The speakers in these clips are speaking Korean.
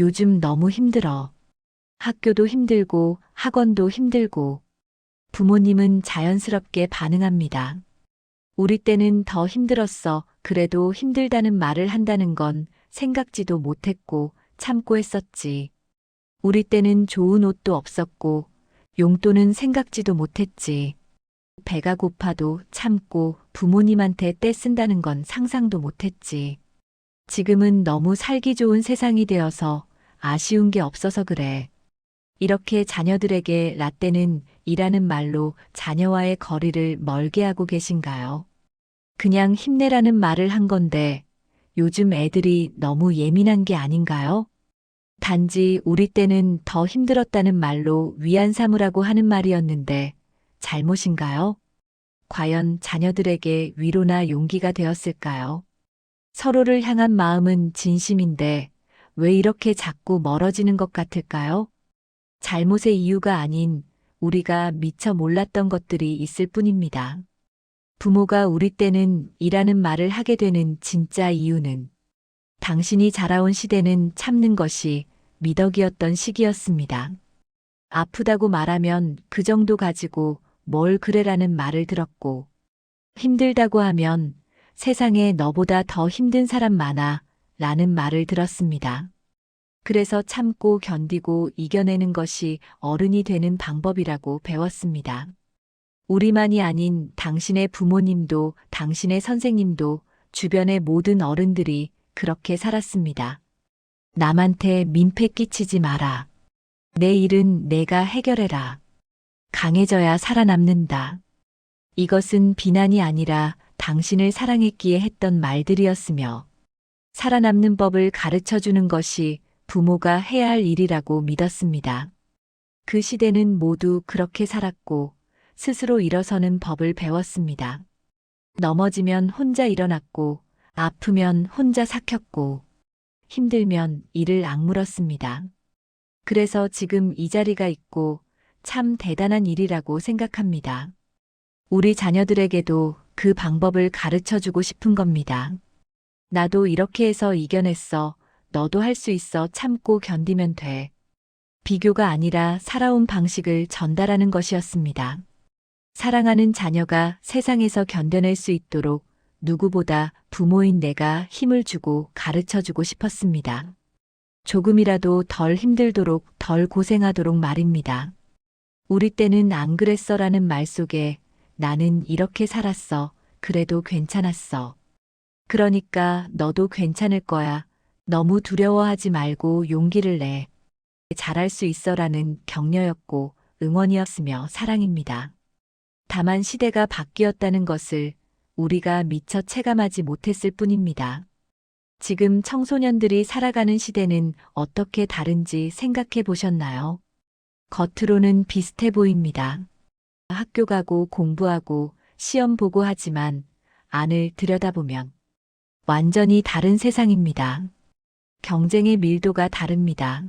요즘 너무 힘들어. 학교도 힘들고 학원도 힘들고 부모님은 자연스럽게 반응합니다. 우리 때는 더 힘들었어. 그래도 힘들다는 말을 한다는 건 생각지도 못했고 참고 했었지. 우리 때는 좋은 옷도 없었고 용돈은 생각지도 못했지. 배가 고파도 참고 부모님한테 떼쓴다는 건 상상도 못했지. 지금은 너무 살기 좋은 세상이 되어서 아쉬운 게 없어서 그래. 이렇게 자녀들에게 라떼는 이라는 말로 자녀와의 거리를 멀게 하고 계신가요? 그냥 힘내라는 말을 한 건데 요즘 애들이 너무 예민한 게 아닌가요? 단지 우리 때는 더 힘들었다는 말로 위안 삼으라고 하는 말이었는데 잘못인가요? 과연 자녀들에게 위로나 용기가 되었을까요? 서로를 향한 마음은 진심인데 왜 이렇게 자꾸 멀어지는 것 같을까요? 잘못의 이유가 아닌 우리가 미처 몰랐던 것들이 있을 뿐입니다. 부모가 우리 때는 이라는 말을 하게 되는 진짜 이유는 당신이 자라온 시대는 참는 것이 미덕이었던 시기였습니다. 아프다고 말하면 그 정도 가지고 뭘 그래라는 말을 들었고 힘들다고 하면 세상에 너보다 더 힘든 사람 많아 라는 말을 들었습니다. 그래서 참고 견디고 이겨내는 것이 어른이 되는 방법이라고 배웠습니다. 우리만이 아닌 당신의 부모님도 당신의 선생님도 주변의 모든 어른들이 그렇게 살았습니다. 남한테 민폐 끼치지 마라. 내 일은 내가 해결해라. 강해져야 살아남는다. 이것은 비난이 아니라 당신을 사랑했기에 했던 말들이었으며 살아남는 법을 가르쳐 주는 것이 부모가 해야 할 일이라고 믿었습니다. 그 시대는 모두 그렇게 살았고 스스로 일어서는 법을 배웠습니다. 넘어지면 혼자 일어났고 아프면 혼자 삭혔고 힘들면 이를 악물었습니다. 그래서 지금 이 자리가 있고 참 대단한 일이라고 생각합니다. 우리 자녀들에게도 그 방법을 가르쳐 주고 싶은 겁니다. 나도 이렇게 해서 이겨냈어. 너도 할 수 있어. 참고 견디면 돼. 비교가 아니라 살아온 방식을 전달하는 것이었습니다. 사랑하는 자녀가 세상에서 견뎌낼 수 있도록 누구보다 부모인 내가 힘을 주고 가르쳐 주고 싶었습니다. 조금이라도 덜 힘들도록 덜 고생하도록 말입니다. 우리 때는 안 그랬어라는 말 속에 나는 이렇게 살았어. 그래도 괜찮았어. 그러니까 너도 괜찮을 거야. 너무 두려워하지 말고 용기를 내. 잘할 수 있어라는 격려였고 응원이었으며 사랑입니다. 다만 시대가 바뀌었다는 것을 우리가 미처 체감하지 못했을 뿐입니다. 지금 청소년들이 살아가는 시대는 어떻게 다른지 생각해 보셨나요? 겉으로는 비슷해 보입니다. 학교 가고 공부하고 시험 보고 하지만 안을 들여다보면 완전히 다른 세상입니다. 경쟁의 밀도가 다릅니다.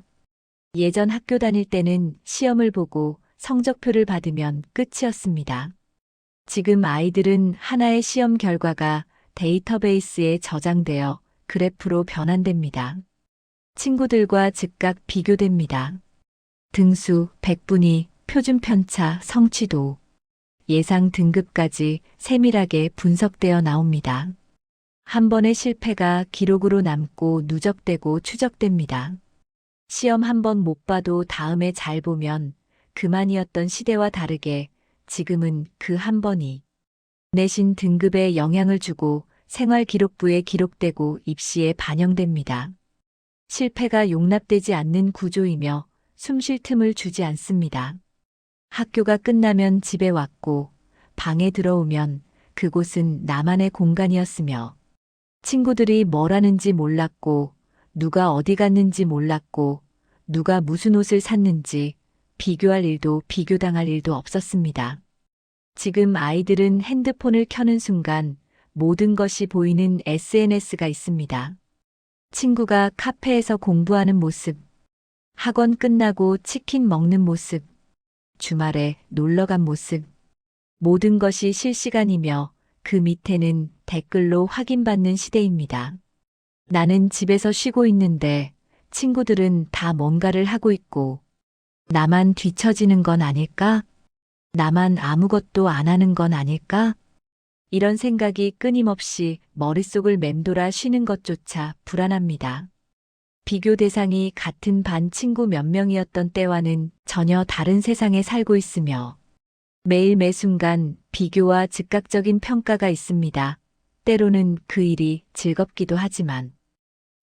예전 학교 다닐 때는 시험을 보고 성적표를 받으면 끝이었습니다. 지금 아이들은 하나의 시험 결과가 데이터베이스에 저장되어 그래프로 변환됩니다. 친구들과 즉각 비교됩니다. 등수, 백분위, 표준 편차, 성취도, 예상 등급까지 세밀하게 분석되어 나옵니다. 한 번의 실패가 기록으로 남고 누적되고 추적됩니다. 시험 한 번 못 봐도 다음에 잘 보면 그만이었던 시대와 다르게 지금은 그 한 번이 내신 등급에 영향을 주고 생활기록부에 기록되고 입시에 반영됩니다. 실패가 용납되지 않는 구조이며 숨 쉴 틈을 주지 않습니다. 학교가 끝나면 집에 왔고 방에 들어오면 그곳은 나만의 공간이었으며 친구들이 뭘 하는지 몰랐고 누가 어디 갔는지 몰랐고 누가 무슨 옷을 샀는지 비교할 일도 비교당할 일도 없었습니다. 지금 아이들은 핸드폰을 켜는 순간 모든 것이 보이는 SNS가 있습니다. 친구가 카페에서 공부하는 모습, 학원 끝나고 치킨 먹는 모습, 주말에 놀러 간 모습, 모든 것이 실시간이며 그 밑에는 댓글로 확인받는 시대입니다. 나는 집에서 쉬고 있는데 친구들은 다 뭔가를 하고 있고, 나만 뒤처지는 건 아닐까? 나만 아무것도 안 하는 건 아닐까? 이런 생각이 끊임없이 머릿속을 맴돌아 쉬는 것조차 불안합니다. 비교 대상이 같은 반 친구 몇 명이었던 때와는 전혀 다른 세상에 살고 있으며 매일 매 순간 비교와 즉각적인 평가가 있습니다. 때로는 그 일이 즐겁기도 하지만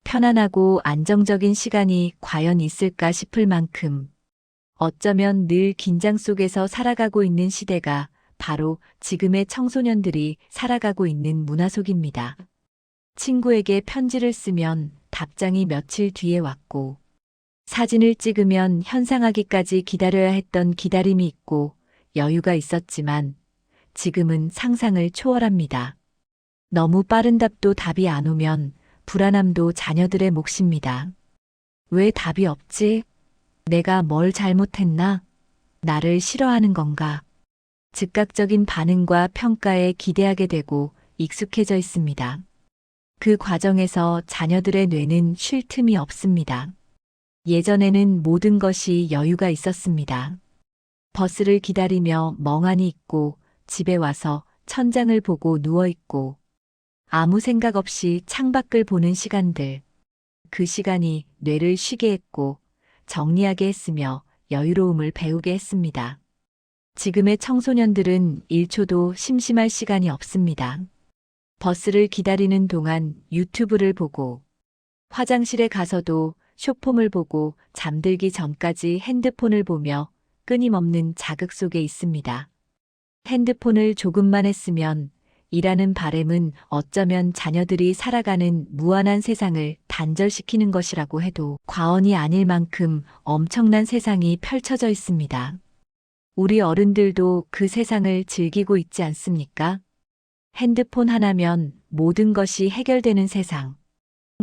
편안하고 안정적인 시간이 과연 있을까 싶을 만큼 어쩌면 늘 긴장 속에서 살아가고 있는 시대가 바로 지금의 청소년들이 살아가고 있는 문화 속입니다. 친구에게 편지를 쓰면 답장이 며칠 뒤에 왔고, 사진을 찍으면 현상하기까지 기다려야 했던 기다림이 있고 여유가 있었지만 지금은 상상을 초월합니다. 너무 빠른 답도 답이 안 오면 불안함도 자녀들의 몫입니다. 왜 답이 없지? 내가 뭘 잘못했나? 나를 싫어하는 건가? 즉각적인 반응과 평가에 기대하게 되고 익숙해져 있습니다. 그 과정에서 자녀들의 뇌는 쉴 틈이 없습니다. 예전에는 모든 것이 여유가 있었습니다. 버스를 기다리며 멍하니 있고 집에 와서 천장을 보고 누워 있고 아무 생각 없이 창밖을 보는 시간들. 그 시간이 뇌를 쉬게 했고 정리하게 했으며 여유로움을 배우게 했습니다. 지금의 청소년들은 1초도 심심할 시간이 없습니다. 버스를 기다리는 동안 유튜브를 보고 화장실에 가서도 쇼폼을 보고 잠들기 전까지 핸드폰을 보며 끊임없는 자극 속에 있습니다. 핸드폰을 조금만 했으면 이라는 바램은 어쩌면 자녀들이 살아가는 무한한 세상을 단절시키는 것이라고 해도 과언이 아닐 만큼 엄청난 세상이 펼쳐져 있습니다. 우리 어른들도 그 세상을 즐기고 있지 않습니까? 핸드폰 하나면 모든 것이 해결되는 세상.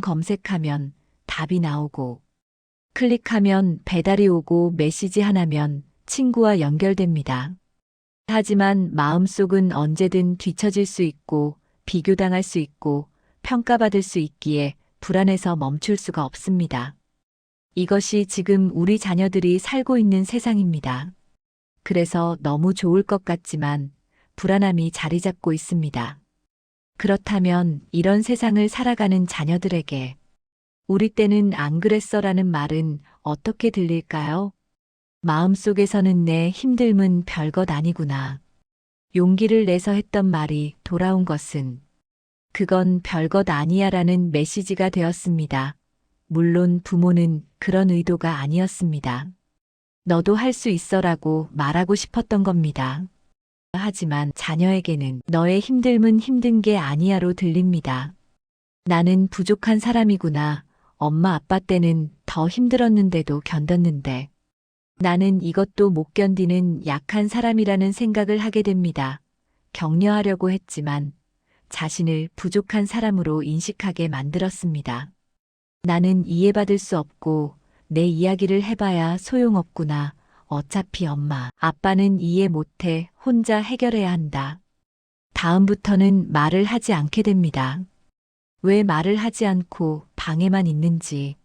검색하면 답이 나오고, 클릭하면 배달이 오고 메시지 하나면 친구와 연결됩니다. 하지만 마음속은 언제든 뒤처질 수 있고, 비교당할 수 있고, 평가받을 수 있기에 불안해서 멈출 수가 없습니다. 이것이 지금 우리 자녀들이 살고 있는 세상입니다. 그래서 너무 좋을 것 같지만 불안함이 자리 잡고 있습니다. 그렇다면 이런 세상을 살아가는 자녀들에게 우리 때는 안 그랬어라는 말은 어떻게 들릴까요? 마음속에서는 내 힘듦은 별것 아니구나. 용기를 내서 했던 말이 돌아온 것은 그건 별것 아니야라는 메시지가 되었습니다. 물론 부모는 그런 의도가 아니었습니다. 너도 할 수 있어라고 말하고 싶었던 겁니다. 하지만 자녀에게는 너의 힘듦은 힘든 게 아니야로 들립니다. 나는 부족한 사람이구나. 엄마 아빠 때는 더 힘들었는데도 견뎠는데. 나는 이것도 못 견디는 약한 사람이라는 생각을 하게 됩니다. 격려하려고 했지만 자신을 부족한 사람으로 인식하게 만들었습니다. 나는 이해받을 수 없고 내 이야기를 해봐야 소용없구나. 어차피 엄마, 아빠는 이해 못해 혼자 해결해야 한다. 다음부터는 말을 하지 않게 됩니다. 왜 말을 하지 않고 방에만 있는지,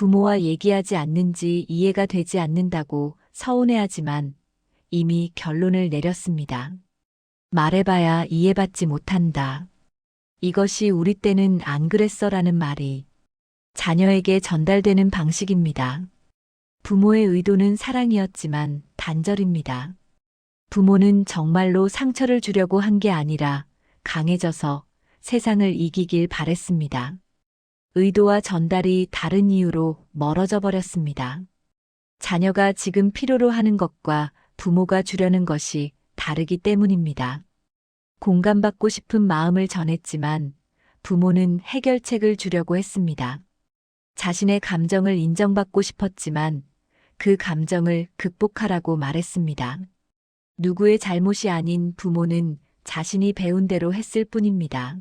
부모와 얘기하지 않는지 이해가 되지 않는다고 서운해하지만 이미 결론을 내렸습니다. 말해봐야 이해받지 못한다. 이것이 우리 때는 안 그랬어라는 말이 자녀에게 전달되는 방식입니다. 부모의 의도는 사랑이었지만 단절입니다. 부모는 정말로 상처를 주려고 한 게 아니라 강해져서 세상을 이기길 바랬습니다. 의도와 전달이 다른 이유로 멀어져 버렸습니다. 자녀가 지금 필요로 하는 것과 부모가 주려는 것이 다르기 때문입니다. 공감받고 싶은 마음을 전했지만 부모는 해결책을 주려고 했습니다. 자신의 감정을 인정받고 싶었지만 그 감정을 극복하라고 말했습니다. 누구의 잘못이 아닌 부모는 자신이 배운 대로 했을 뿐입니다.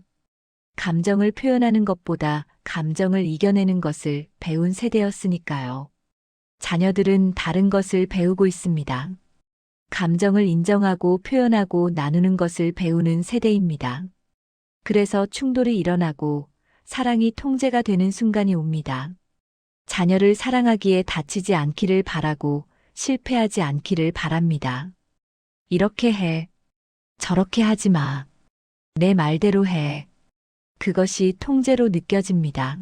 감정을 표현하는 것보다 감정을 이겨내는 것을 배운 세대였으니까요. 자녀들은 다른 것을 배우고 있습니다. 감정을 인정하고 표현하고 나누는 것을 배우는 세대입니다. 그래서 충돌이 일어나고 사랑이 통제가 되는 순간이 옵니다. 자녀를 사랑하기에 다치지 않기를 바라고 실패하지 않기를 바랍니다. 이렇게 해. 저렇게 하지 마. 내 말대로 해. 그것이 통제로 느껴집니다.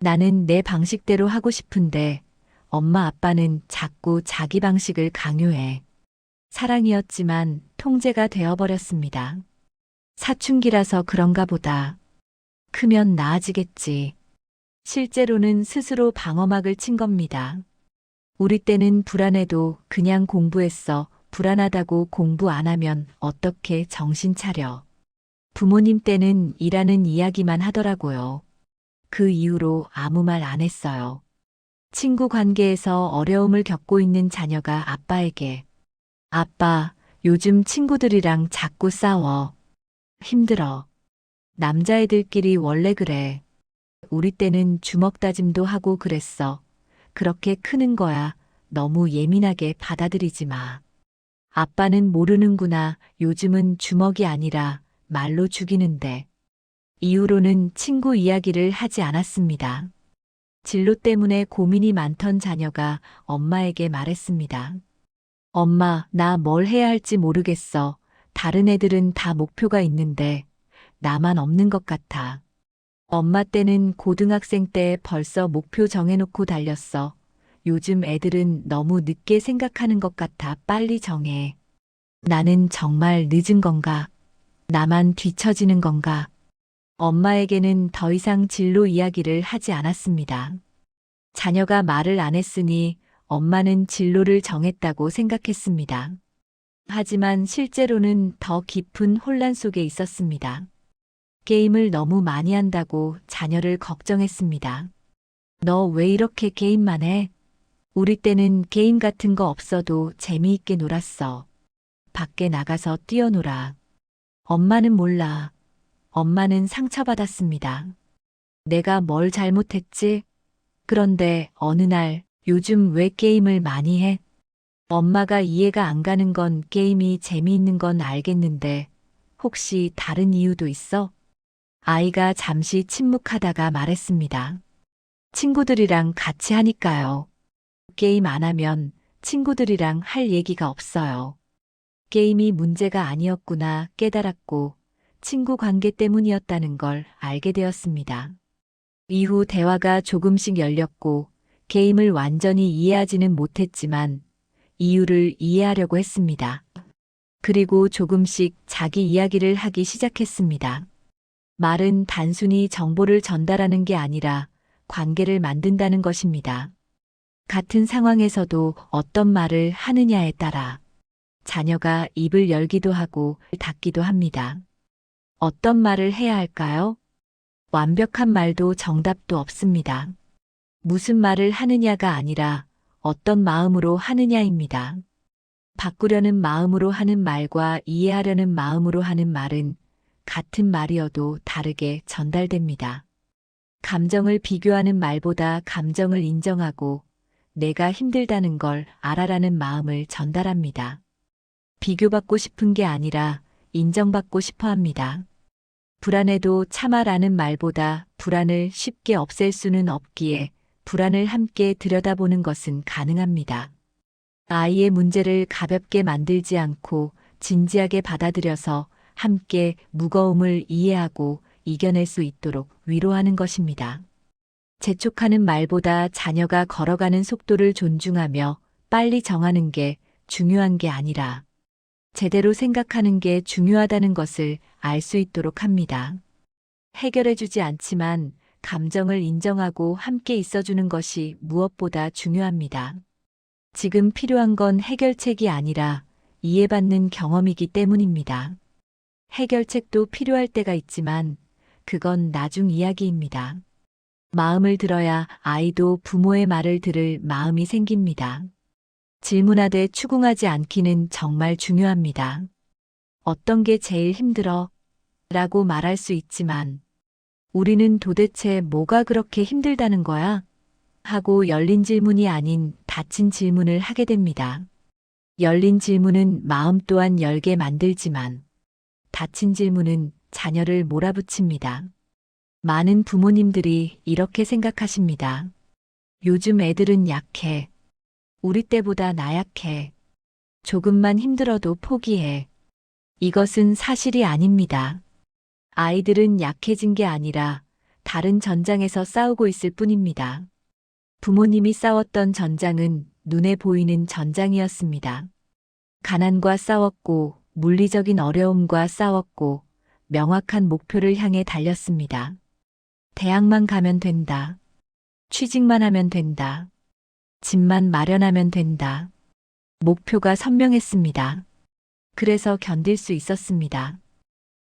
나는 내 방식대로 하고 싶은데 엄마 아빠는 자꾸 자기 방식을 강요해. 사랑이었지만 통제가 되어버렸습니다. 사춘기라서 그런가 보다. 크면 나아지겠지. 실제로는 스스로 방어막을 친 겁니다. 우리 때는 불안해도 그냥 공부했어. 불안하다고 공부 안 하면 어떻게 정신 차려. 부모님 때는 일하는 이야기만 하더라고요. 그 이후로 아무 말 안 했어요. 친구 관계에서 어려움을 겪고 있는 자녀가 아빠에게 아빠, 요즘 친구들이랑 자꾸 싸워. 힘들어. 남자애들끼리 원래 그래. 우리 때는 주먹 다짐도 하고 그랬어. 그렇게 크는 거야. 너무 예민하게 받아들이지 마. 아빠는 모르는구나. 요즘은 주먹이 아니라 말로 죽이는데. 이후로는 친구 이야기를 하지 않았습니다. 진로 때문에 고민이 많던 자녀가 엄마에게 말했습니다. 엄마, 나 뭘 해야 할지 모르겠어. 다른 애들은 다 목표가 있는데 나만 없는 것 같아. 엄마 때는 고등학생 때 벌써 목표 정해놓고 달렸어. 요즘 애들은 너무 늦게 생각하는 것 같아 빨리 정해. 나는 정말 늦은 건가? 나만 뒤처지는 건가? 엄마에게는 더 이상 진로 이야기를 하지 않았습니다. 자녀가 말을 안 했으니 엄마는 진로를 정했다고 생각했습니다. 하지만 실제로는 더 깊은 혼란 속에 있었습니다. 게임을 너무 많이 한다고 자녀를 걱정했습니다. 너 왜 이렇게 게임만 해? 우리 때는 게임 같은 거 없어도 재미있게 놀았어. 밖에 나가서 뛰어놀아. 엄마는 몰라. 엄마는 상처받았습니다. 내가 뭘 잘못했지? 그런데 어느 날 요즘 왜 게임을 많이 해? 엄마가 이해가 안 가는 건 게임이 재미있는 건 알겠는데 혹시 다른 이유도 있어? 아이가 잠시 침묵하다가 말했습니다. 친구들이랑 같이 하니까요. 게임 안 하면 친구들이랑 할 얘기가 없어요. 게임이 문제가 아니었구나 깨달았고 친구 관계 때문이었다는 걸 알게 되었습니다. 이후 대화가 조금씩 열렸고 게임을 완전히 이해하지는 못했지만 이유를 이해하려고 했습니다. 그리고 조금씩 자기 이야기를 하기 시작했습니다. 말은 단순히 정보를 전달하는 게 아니라 관계를 만든다는 것입니다. 같은 상황에서도 어떤 말을 하느냐에 따라 자녀가 입을 열기도 하고 닫기도 합니다. 어떤 말을 해야 할까요? 완벽한 말도 정답도 없습니다. 무슨 말을 하느냐가 아니라 어떤 마음으로 하느냐입니다. 바꾸려는 마음으로 하는 말과 이해하려는 마음으로 하는 말은 같은 말이어도 다르게 전달됩니다. 감정을 비교하는 말보다 감정을 인정하고 내가 힘들다는 걸 알아라는 마음을 전달합니다. 비교받고 싶은 게 아니라 인정받고 싶어 합니다. 불안해도 참아라는 말보다 불안을 쉽게 없앨 수는 없기에 불안을 함께 들여다보는 것은 가능합니다. 아이의 문제를 가볍게 만들지 않고 진지하게 받아들여서 함께 무거움을 이해하고 이겨낼 수 있도록 위로하는 것입니다. 재촉하는 말보다 자녀가 걸어가는 속도를 존중하며 빨리 정하는 게 중요한 게 아니라 제대로 생각하는 게 중요하다는 것을 알 수 있도록 합니다. 해결해주지 않지만 감정을 인정하고 함께 있어주는 것이 무엇보다 중요합니다. 지금 필요한 건 해결책이 아니라 이해받는 경험이기 때문입니다. 해결책도 필요할 때가 있지만 그건 나중 이야기입니다. 마음을 들어야 아이도 부모의 말을 들을 마음이 생깁니다. 질문하되 추궁하지 않기는 정말 중요합니다. 어떤 게 제일 힘들어? 라고 말할 수 있지만 우리는 도대체 뭐가 그렇게 힘들다는 거야? 하고 열린 질문이 아닌 닫힌 질문을 하게 됩니다. 열린 질문은 마음 또한 열게 만들지만 닫힌 질문은 자녀를 몰아붙입니다. 많은 부모님들이 이렇게 생각하십니다. 요즘 애들은 약해. 우리 때보다 나약해. 조금만 힘들어도 포기해. 이것은 사실이 아닙니다. 아이들은 약해진 게 아니라 다른 전장에서 싸우고 있을 뿐입니다. 부모님이 싸웠던 전장은 눈에 보이는 전장이었습니다. 가난과 싸웠고, 물리적인 어려움과 싸웠고, 명확한 목표를 향해 달렸습니다. 대학만 가면 된다. 취직만 하면 된다. 집만 마련하면 된다. 목표가 선명했습니다. 그래서 견딜 수 있었습니다.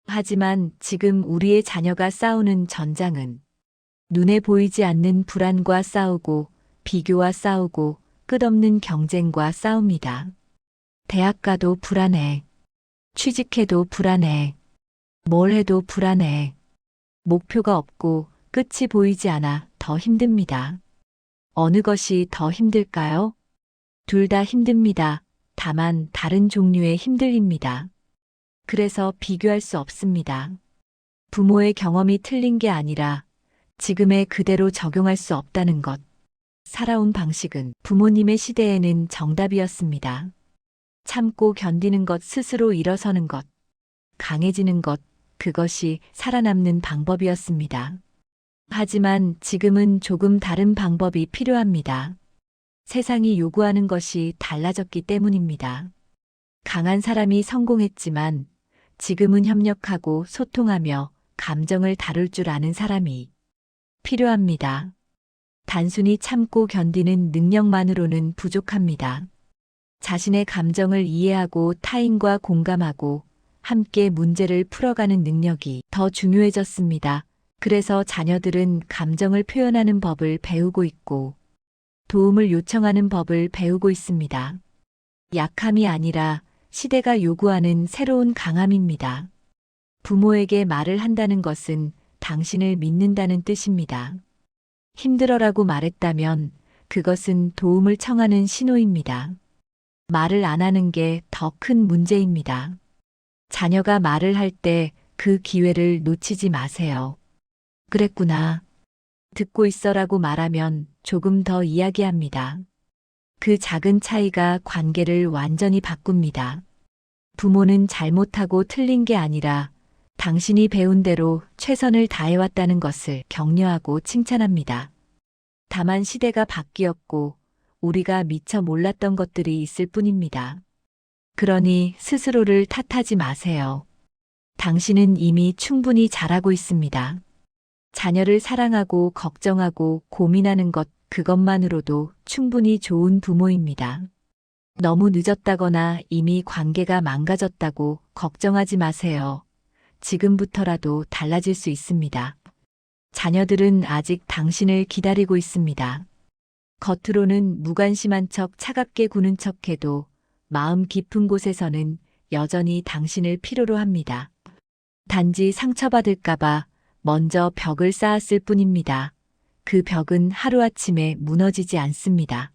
하지만 지금 우리의 자녀가 싸우는 전장은 눈에 보이지 않는 불안과 싸우고 비교와 싸우고 끝없는 경쟁과 싸웁니다. 대학 가도 불안해. 취직해도 불안해. 뭘 해도 불안해. 목표가 없고 끝이 보이지 않아 더 힘듭니다. 어느 것이 더 힘들까요? 둘 다 힘듭니다. 다만 다른 종류의 힘들입니다. 그래서 비교할 수 없습니다. 부모의 경험이 틀린 게 아니라 지금의 그대로 적용할 수 없다는 것. 살아온 방식은 부모님의 시대에는 정답이었습니다. 참고 견디는 것 스스로 일어서는 것, 강해지는 것, 그것이 살아남는 방법이었습니다. 하지만 지금은 조금 다른 방법이 필요합니다. 세상이 요구하는 것이 달라졌기 때문입니다. 강한 사람이 성공했지만 지금은 협력하고 소통하며 감정을 다룰 줄 아는 사람이 필요합니다. 단순히 참고 견디는 능력만으로는 부족합니다. 자신의 감정을 이해하고 타인과 공감하고 함께 문제를 풀어가는 능력이 더 중요해졌습니다. 그래서 자녀들은 감정을 표현하는 법을 배우고 있고 도움을 요청하는 법을 배우고 있습니다. 약함이 아니라 시대가 요구하는 새로운 강함입니다. 부모에게 말을 한다는 것은 당신을 믿는다는 뜻입니다. 힘들어라고 말했다면 그것은 도움을 청하는 신호입니다. 말을 안 하는 게 더 큰 문제입니다. 자녀가 말을 할 때 그 기회를 놓치지 마세요. 그랬구나. 듣고 있어라고 말하면 조금 더 이야기합니다. 그 작은 차이가 관계를 완전히 바꿉니다. 부모는 잘못하고 틀린 게 아니라 당신이 배운 대로 최선을 다해왔다는 것을 격려하고 칭찬합니다. 다만 시대가 바뀌었고 우리가 미처 몰랐던 것들이 있을 뿐입니다. 그러니 스스로를 탓하지 마세요. 당신은 이미 충분히 잘하고 있습니다. 자녀를 사랑하고 걱정하고 고민하는 것 그것만으로도 충분히 좋은 부모입니다. 너무 늦었다거나 이미 관계가 망가졌다고 걱정하지 마세요. 지금부터라도 달라질 수 있습니다. 자녀들은 아직 당신을 기다리고 있습니다. 겉으로는 무관심한 척 차갑게 구는 척 해도 마음 깊은 곳에서는 여전히 당신을 필요로 합니다. 단지 상처받을까봐 먼저 벽을 쌓았을 뿐입니다. 그 벽은 하루아침에 무너지지 않습니다.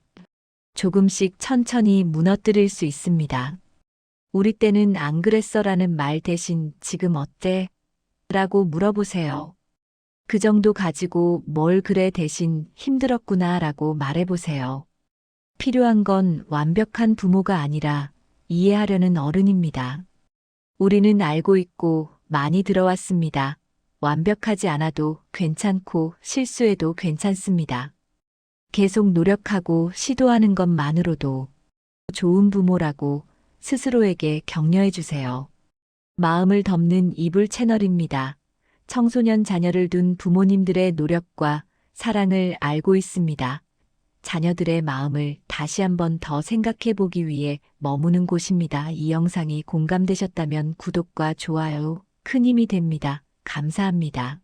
조금씩 천천히 무너뜨릴 수 있습니다. 우리 때는 안 그랬어라는 말 대신 지금 어때? 라고 물어보세요. 그 정도 가지고 뭘 그래 대신 힘들었구나 라고 말해보세요. 필요한 건 완벽한 부모가 아니라 이해하려는 어른입니다. 우리는 알고 있고 많이 들어왔습니다. 완벽하지 않아도 괜찮고 실수해도 괜찮습니다. 계속 노력하고 시도하는 것만으로도 좋은 부모라고 스스로에게 격려해 주세요. 마음을 덮는 이불 채널입니다. 청소년 자녀를 둔 부모님들의 노력과 사랑을 알고 있습니다. 자녀들의 마음을 다시 한번 더 생각해 보기 위해 머무는 곳입니다. 이 영상이 공감되셨다면 구독과 좋아요 큰 힘이 됩니다. 감사합니다.